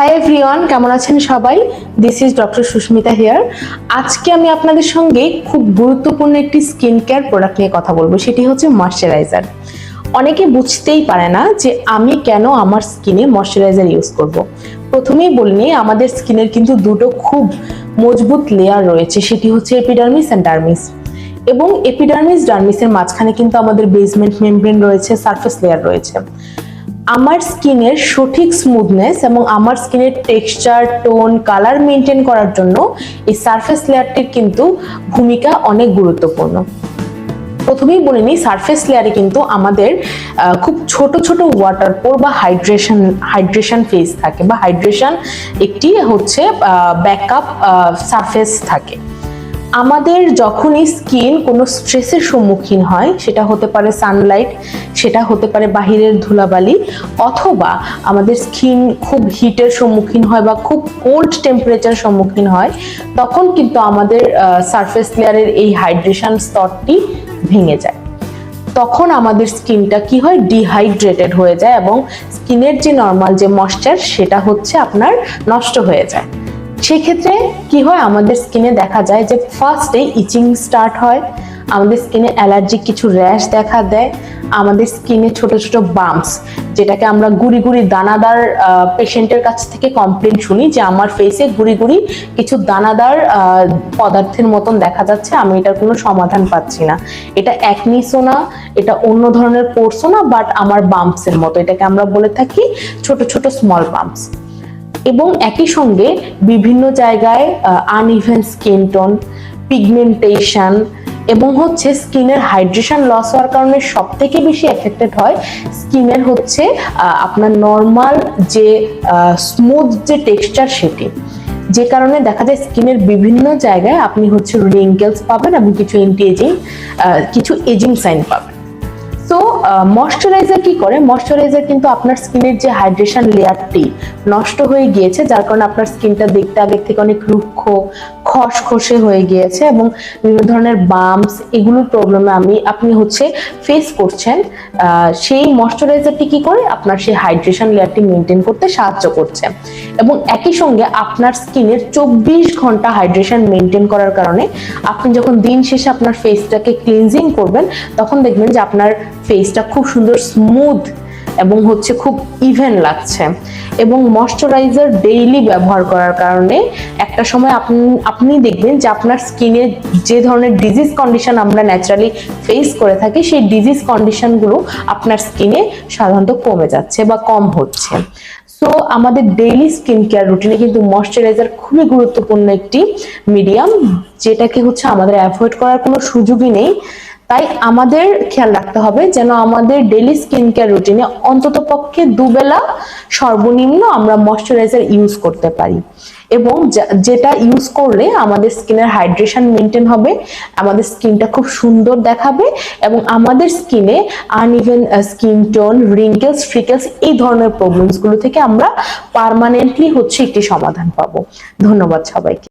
Hi everyone কেমন আছেন সবাই? This is doctor Sushmita here আজকে আমি আপনাদের সঙ্গে খুব গুরুত্বপূর্ণ একটি স্কিন কেয়ার প্রোডাক্ট নিয়ে কথা বলব, সেটি হচ্ছে ময়শ্চারাইজার অনেকে বুঝতেই পারে না যে আমি কেন আমার স্কিনে ময়শ্চারাইজার ইউজ করব। প্রথমেই বলিনি আমাদের স্কিনের কিন্তু দুটো খুব মজবুত লেয়ার রয়েছে, সেটি হচ্ছে এপিডার্মিস অ্যান্ড ডার্মিস এবং এপিডার্মিস ডার্মিসের মাঝখানে কিন্তু আমাদের বেসমেন্ট মেমব্রেন রয়েছে সারফেস লেয়ার রয়েছে। আমার স্কিনের সঠিক স্মুথনেস এবং আমার স্কিনের টেক্সচার টোন কালার মেনটেন করার জন্য এই সারফেস লেয়ারটির কিন্তু ভূমিকা অনেক গুরুত্বপূর্ণ। প্রথমেই বলে নিই সারফেস লেয়ারে কিন্তু আমাদের খুব ছোট ছোট ওয়াটার পোর বা হাইড্রেশন হাইড্রেশন ফেজ থাকে বা হাইড্রেশন একটি হচ্ছে ব্যাকআপ সারফেস থাকে। আমাদের যখনই স্কিন কোনো স্ট্রেসের সম্মুখীন হয়, সেটা হতে পারে সানলাইট সেটা হতে পারে বাহিরের ধুলাবালি, অথবা আমাদের স্কিন খুব হিটের সম্মুখীন হয় বা খুব কোল্ড টেম্পারেচার সম্মুখীন হয়, তখন কিন্তু আমাদের সারফেস লেয়ারের এই হাইড্রেশন স্তরটি ভেঙে যায়। তখন আমাদের স্কিনটা কি হয়? ডিহাইড্রেটেড হয়ে যায় এবং স্কিনের যে নর্মাল যে ময়শ্চার সেটা হচ্ছে আপনার নষ্ট হয়ে যায়। সেক্ষেত্রে কি হয়? আমাদের স্কিনে দেখা যায় যে ফার্স্টে ইচিং স্টার্ট হয়। আমাদের স্কিনে অ্যালার্জিক কিছু র্যাশ দেখা দেয়। আমাদের স্কিনে ছোট ছোট বাম্পস যেটাকে আমরা গুড়ি গুড়ি দানাদার পেশেন্টের কাছ থেকে কমপ্লেন শুনি যে আমার ফেসে গুড়ি গুড়ি কিছু দানাদার পদার্থের মতন দেখা যাচ্ছে। আমি এটার কোনো সমাধান পাচ্ছি না। এটা একনিসও না, এটা অন্য ধরনের পোর্সও না বাট আমার বাম্পসের মতো। এটাকে আমরা বলে থাকি ছোট ছোট স্মল বাম্পস এবং একই সঙ্গে বিভিন্ন জায়গায় আনইভেন স্কিন টোন পিগমেন্টেশন এবং হচ্ছে স্কিনের হাইড্রেশন লস হওয়ার কারণে সব থেকে বেশি এফেক্টেড হয় স্কিনের হচ্ছে আপনার নর্মাল যে স্মুথ যে টেক্সচার সেটি। যে কারণে দেখা যায় স্কিনের বিভিন্ন জায়গায় আপনি হচ্ছে রিঙ্কেলস পাবেন এবং কিছু এন্টি এজিং কিছু এজিং সাইন পাবেন। ময়শ্চারাইজার কি করে? ময়শ্চারাইজার কিন্তু আপনার স্কিনের যে হাইড্রেশন লেয়ারটি নষ্ট হয়ে গিয়েছে, যার কারণে আপনার স্কিনটা দেখতে আগের থেকে অনেক রুক্ষ খসখসে হয়ে গিয়েছে এবং বিভিন্ন ধরনের বাম্পস এগুলোর প্রবলেমে আমি, আপনি হচ্ছে ফেস করছেন সেই ময়শ্চারাইজারটি কি করে? আপনার সেই হাইড্রেশন লেয়ারটি মেনটেন করতে সাহায্য করছে। এবং একই সঙ্গে আপনার স্কিনের চব্বিশ ঘণ্টা হাইড্রেশন মেনটেন করার কারণে আপনি যখন দিন শেষে আপনার ফেসটাকে ক্লিনজিং করবেন, তখন দেখবেন যে আপনার ফেসটা খুব সুন্দর স্মুথ এবং হচ্ছে খুব ইভেন লাগছে। এবং ময়শ্চারাইজার ডেইলি ব্যবহার করার কারণে একটা সময় আপনি আপনি দেখবেন যে আপনার স্কিনে যে ধরনের ডিজিজ কন্ডিশন আমরা ন্যাচারালি ফেস করে থাকি, সেই ডিজিজ কন্ডিশনগুলো আপনার স্কিনে সাধারণত কমে যাচ্ছে বা কম হচ্ছে। সো আমাদের ডেইলি স্কিন কেয়ার রুটিনে কিন্তু ময়শ্চারাইজার খুবই গুরুত্বপূর্ণ একটি মিডিয়াম যেটাকে হচ্ছে আমাদের অ্যাভয়েড করার কোনো সুযোগই নেই। তাই আমাদের খেয়াল রাখতে হবে যেন আমাদের ডেলি স্কিন কেয়ার রুটিনে অন্তত পক্ষে দুবেলা সর্বনিম্ন আমরা ময়শ্চারাইজার ইউজ করতে পারি। এবং যেটা ইউজ করলে আমাদের স্কিনের হাইড্রেশন মেনটেন হবে, আমাদের স্কিনটা খুব সুন্দর দেখাবে এবং আমাদের স্কিনে uneven skin tone wrinkles freckles এই ধরনের প্রবলেমসগুলো থেকে আমরা পার্মানেন্টলি হচ্ছে একটি সমাধান পাবো। ধন্যবাদ সবাইকে।